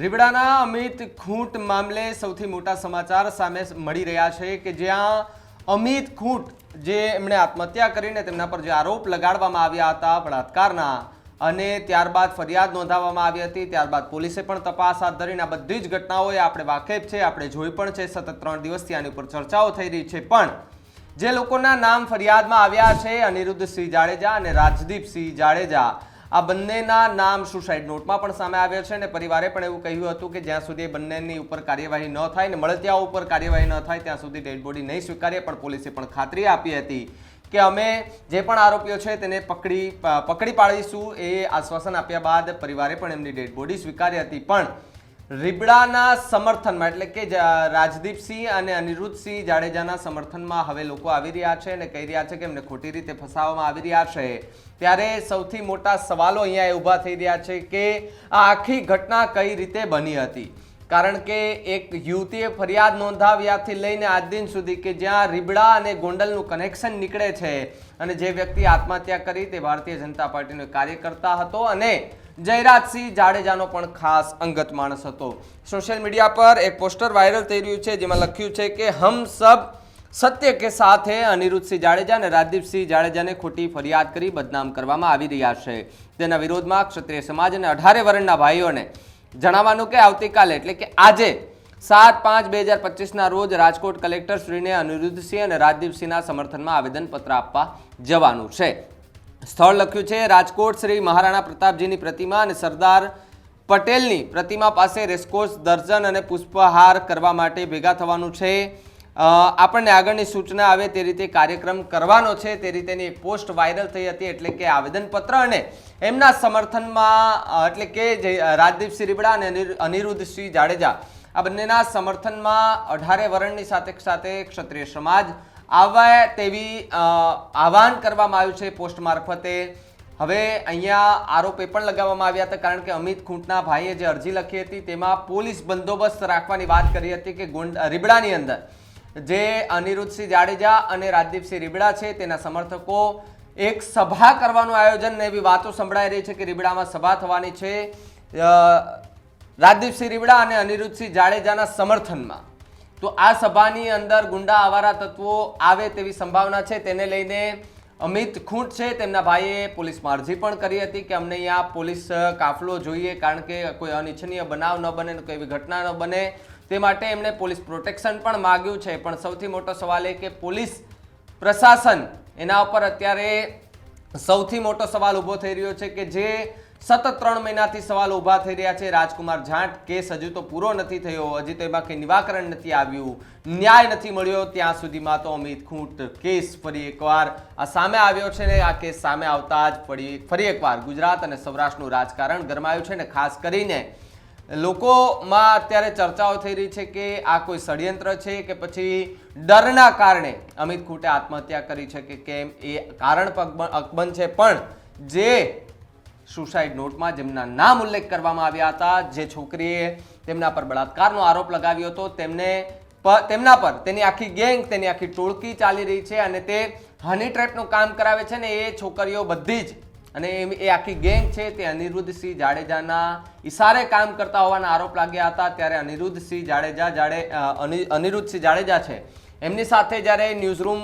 રીબડાના અમિત ખૂંટ મામલે સૌથી મોટા સમાચાર સામે મળી રહ્યા છે કે જ્યાં અમિત ખૂંટ જે એમણે આત્મહત્યા કરીને તેમના પર જે આરોપ લગાડવામાં આવ્યા હતા બળાત્કારના અને ત્યારબાદ ફરિયાદ નોંધાવવામાં આવી હતી, ત્યારબાદ પોલીસે પણ તપાસ હાથ ધરીને આ બધી જ ઘટનાઓએ આપણે વાકેફ છે, આપણે જોઈ પણ છે, સતત ત્રણ દિવસથી આની ઉપર ચર્ચાઓ થઈ રહી છે. પણ જે લોકોના નામ ફરિયાદમાં આવ્યા છે, અનિરુદ્ધસિંહ જાડેજા અને રાજદીપસિંહ જાડેજા આ બંનેના નામ સુસાઇડ નોટમાં પણ સામે આવ્યા છે અને પરિવારે પણ એવું કહ્યું હતું કે જ્યાં સુધી બંનેની ઉપર કાર્યવાહી ન થાય ને મળતિયાઓ ઉપર કાર્યવાહી ન થાય, ત્યાં સુધી ડેડ બોડી નહીં સ્વીકારીએ, પણ પોલીસે પણ ખાતરી આપી હતી કે અમે જે પણ આરોપીઓ છે તેને પકડી પકડી પાડીશું. એ આશ્વાસન આપ્યા બાદ પરિવારે પણ એમની ડેડ બોડી સ્વીકારી હતી. પણ રીબડાના સમર્થનમાં, એટલે કે રાજદીપસિંહ અને અનિરુદ્ધસિંહ જાડેજાના સમર્થનમાં હવે લોકો આવી રહ્યા છે અને કહી રહ્યા છે કે એમને ખોટી રીતે ફસાવવામાં આવી રહ્યા છે. ત્યારે સૌથી મોટા સવાલો અહીંયા એ ઊભા થઈ રહ્યા છે કે આ આખી ઘટના કઈ રીતે બની હતી? કારણ કે એક યુવતીએ ફરિયાદ નોંધાવ્યાથી લઈને આજ દિન સુધી કે જ્યાં રીબડા અને ગોંડલનું કનેક્શન નીકળે છે અને જે વ્યક્તિ આત્મહત્યા કરી તે ભારતીય જનતા પાર્ટીનો કાર્યકર્તા હતો અને જયરાજસિંહ જાડેજાનો પણ ખાસ અંગત માણસ હતો. સોશિયલ મીડિયા પર એક પોસ્ટર વાયરલ થઈ રહ્યું છે, જેમાં લખ્યું છે કે, હમ સબ સત્ય કે સાથે અનિરુદ્ધસિંહ જાડેજા અને રાજદીપસિંહ જાડેજાને ખોટી ફરિયાદ કરી બદનામ કરવામાં આવી રહ્યા છે. તેના વિરોધમાં ક્ષત્રિય સમાજ અને અઢારે વર્ણના ભાઈઓને જણાવવાનું કે આવતીકાલે, એટલે કે આજે, સાત પાંચ બે હજાર પચીસના રોજ રાજકોટ કલેક્ટર શ્રીને અનિરુદ્ધસિંહ અને રાજદીપસિંહના સમર્થનમાં આવેદનપત્ર આપવા જવાનું છે. સ્થળ લખ્યું છે. રાજકોટ શ્રી મહારાણા પ્રતાપજીની પ્રતિમા અને સરદાર પટેલની પ્રતિમા પાસે રેસકોર્સ દર્શન અને પુષ્પહાર કરવા માટે ભેગા થવાનું છે. આપણને આગળની સૂચના આવે તે રીતે કાર્યક્રમ કરવાનો છે. તે રીતેની પોસ્ટ વાયરલ થઈ હતી એટલે કે આવેદનપત્ર અને એમના સમર્થનમાં એટલે કે જે રાજદીપસિંહ રીબડા અને અનિર- અનિરુદ્ધસિંહ જાડેજા આ બંનેના સમર્થનમાં અઢારે વરણની સાથે સાથે ક્ષત્રિય સમાજ આવે તેવી આહવાન કરવામાં આવ્યું છે પોસ્ટ મારફતે. હવે અહીંયા આરોપ એ પણ લગાવવામાં આવ્યા હતા, કારણ કે અમિત ખૂંટના ભાઈએ જે અરજી લખી હતી તેમાં પોલીસ બંદોબસ્ત રાખવાની વાત કરી હતી કે ગુંડ રીબડાની અંદર. જે અનિરુદ્ધસિંહ જાડેજા અને રાજદીપસિંહ રીબડા છે તેના સમર્થકો એક સભા કરવાનું આયોજન ને એવી વાતો સંભળાઈ રહી છે કે રીબડામાં સભા થવાની છે રાજદીપસિંહ રીબડા અને અનિરુદ્ધસિંહ જાડેજાના સમર્થનમાં. તો આ સભાની અંદર ગુંડા આવારા તત્વો આવે તેવી સંભાવના છે. તેને લઈને અમિત ખૂંટ છે. તેમના ભાઈએ પોલીસમાં અરજી પણ કરી હતી કે અમને અહીંયા પોલીસ કાફલો જોઈએ કારણ કે કોઈ અનિચ્છનીય બનાવ ન બને કોઈ એવી ઘટના ન બને. તે માટે એમણે પોલીસ પ્રોટેક્શન પણ માગ્યું છે. પણ સૌથી મોટો સવાલ એ કે પોલીસ પ્રશાસન એના ઉપર અત્યારે સૌથી મોટો સવાલ ઊભો થઈ રહ્યો છે કે જે સતત ત્રણ મહિનાથી સવાલ ઊભા થઈ રહ્યા છે. રાજકુમાર જાટ કેસ હજુ તો પૂરો નથી થયો. હજી તો એમાં કંઈ નિવાકરણ નથી આવ્યું. ન્યાય નથી મળ્યો. ત્યાં સુધીમાં તો અમિત ખૂંટ કેસ ફરી એકવાર આ સામે આવ્યો છે ને આ કેસ સામે આવતા જ ફરી ફરી એકવાર ગુજરાત અને સૌરાષ્ટ્રનું રાજકારણ ગરમાયું છે ને ખાસ કરીને લોકોમાં અત્યારે ચર્ચાઓ થઈ રહી છે કે આ કોઈ ષડયંત્ર છે કે પછી ડરના કારણે અમિત ખૂટે આત્મહત્યા કરી છે કે કેમ? એ કારણ પણ અકબંધ છે. પણ જે સુસાઇડ નોટમાં જેમના નામ ઉલ્લેખ કરવામાં આવ્યા હતા જે છોકરીએ તેમના પર બળાત્કારનો આરોપ લગાવ્યો હતો તેમને તેમના પર તેની આખી ગેંગ તેની આખી ટોળકી ચાલી રહી છે અને તે હની ટ્રેપનું કામ કરાવે છે ને એ છોકરીઓ બધી જ અને એ આખી ગેંગ છે તે અનિરુદ્ધસિંહ જાડેજાના ઈશારે કામ કરતા હોવાના આરોપ લાગ્યા હતા. ત્યારે અનિરુદ્ધસિંહ જાડેજા જાડે અ, અનિ- અનિરુદ્ધસિંહ જાડેજા છે. એમની સાથે જ્યારે ન્યૂઝરૂમ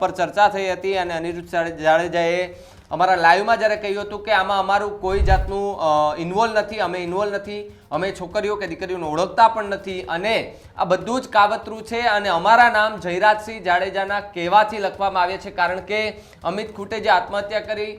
પર ચર્ચા થઈ હતી અને અનિરુદ્ધ જાડે- જાડેજાએ અમારા લાઈવમાં જ્યારે કહ્યું હતું કે આમાં અમારું કોઈ જાતનું ઇન્વોલ્વ નથી, અમે ઇન્વોલ્વ નથી, અમે છોકરીઓ કે દીકરીઓને ઓળખતા પણ નથી અને આ બધું જ કાવતરું છે અને અમારા નામ જયરાજસિંહ જાડેજાના કહેવાથી લખવામાં આવે છે કારણ કે અમિત ખૂટે જે આત્મહત્યા કરી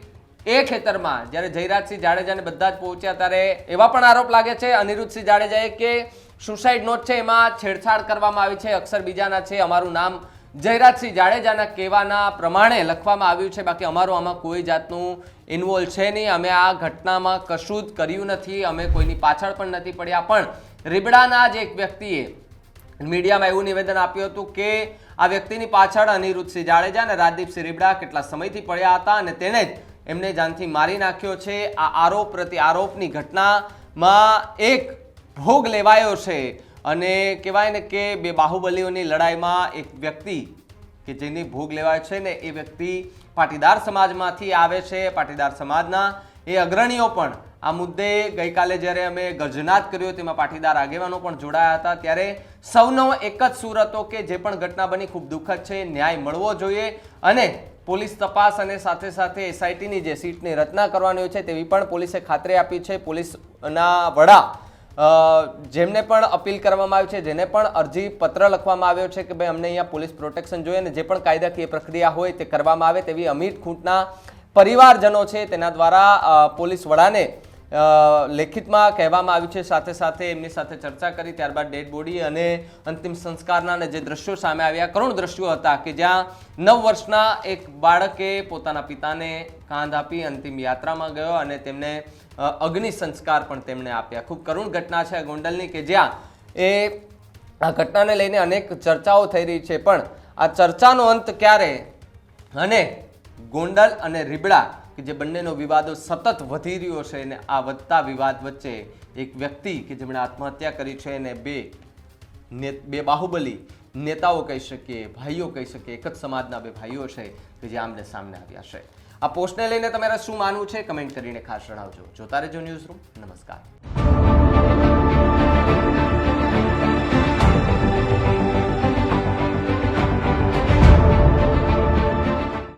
એ ખેતરમાં જ્યારે જયરાજસિંહ જાડેજાને બધા જ પહોંચ્યા ત્યારે એવા પણ આરોપ લાગે છે અનિરુદ્ધસિંહ જાડેજાએ કે સુસાઇડ નોટ છે, એમાં છેડછાડ કરવામાં આવી છે, અક્ષર બીજાના છે, અમારું નામ જયરાજસિંહ જાડેજાના કહેવાના પ્રમાણે લખવામાં આવ્યું છે, બાકી અમારું આમાં કોઈ જાતનું ઇન્વોલ્વ છે નહીં. અમે આ ઘટનામાં કશું જ કર્યું નથી, અમે કોઈની પાછળ પણ નથી પડ્યા. પણ રીબડાના જ એક વ્યક્તિએ મીડિયામાં એવું નિવેદન આપ્યું હતું કે આ વ્યક્તિની પાછળ અનિરુદ્ધસિંહ જાડેજા અને રાજદીપસિંહ રીબડા કેટલા સમયથી પડ્યા હતા અને તેણે જ એમને જાનથી મારી નાખ્યો છે. આ આરોપ પ્રતિ આરોપની ઘટનામાં એક ભોગ લેવાયો છે. અને કહેવાય ને કે બે બાહુબલીઓની લડાઈમાં એક વ્યક્તિ કે જેની ભોગ લેવાય છે ને એ વ્યક્તિ પાટીદાર સમાજમાંથી આવે છે. પાટીદાર સમાજના એ અગ્રણીઓ પણ આ મુદ્દે ગઈકાલે જ્યારે અમે ગર્જનાત કર્યો તેમાં પાટીદાર આગેવાનો પણ જોડાયા હતા ત્યારે સૌનો એક જ સૂર હતો કે જે પણ ઘટના બની ખૂબ દુઃખદ છે. ન્યાય મળવો જોઈએ અને પોલીસ તપાસ અને સાથે સાથે એસઆઈટીની જે સીટની રચના કરવાની હોય છે તેવી પણ પોલીસે ખાતરી આપી છે. પોલીસના વડા જેમને પણ અપીલ કરવામાં આવી છે, જેને પણ અરજી પત્ર લખવામાં આવ્યો છે કે ભાઈ અમને અહીંયા પોલીસ પ્રોટેક્શન જોઈએ અને જે પણ કાયદાકીય પ્રક્રિયા હોય તે કરવામાં આવે તેવી અમીર ખૂંટના પરિવારજનો છે, તેના દ્વારા પોલીસ વડાને લેખિતમાં કહેવામાં આવ્યું છે, સાથે સાથે એમની સાથે ચર્ચા કરી, ત્યારબાદ ડેડ બોડી અને અંતિમ સંસ્કારના જે દ્રશ્યો સામે આવ્યા, કરુણ દ્રશ્યો હતા કે જ્યાં નવ વર્ષના એક બાળકે પોતાના પિતાને કાંધ આપી અંતિમ યાત્રામાં ગયો અને તેમને અગ્નિ સંસ્કાર પણ તેમણે આપ્યા. ખૂબ કરુણ ઘટના છે ગોંડલની કે જ્યાં એ, આ ઘટનાને લઈને અનેક ચર્ચાઓ થઈ રહી છે, પણ આ ચર્ચાનો અંત ક્યારે? અને ગોંડલ અને રીબડા કે જે બંનેનો વિવાદો સતત વધી રહ્યો છે અને આ વધતા વિવાદ વચ્ચે એક વ્યક્તિ કે જેમણે આત્મહત્યા કરી છે અને બે ને બે બાહુબલી નેતાઓ કહી શકીએ, ભાઈઓ કહી શકીએ, એક જ સમાજના બે ભાઈઓ છે કે જે આમને સામને આવ્યા છે. આ પોસ્ટને લઈને તમારે શું માનવું છે? કમેન્ટ કરીને ખાસ જણાવજો. જોતા રહેજો ન્યૂઝ રૂમ. નમસ્કાર.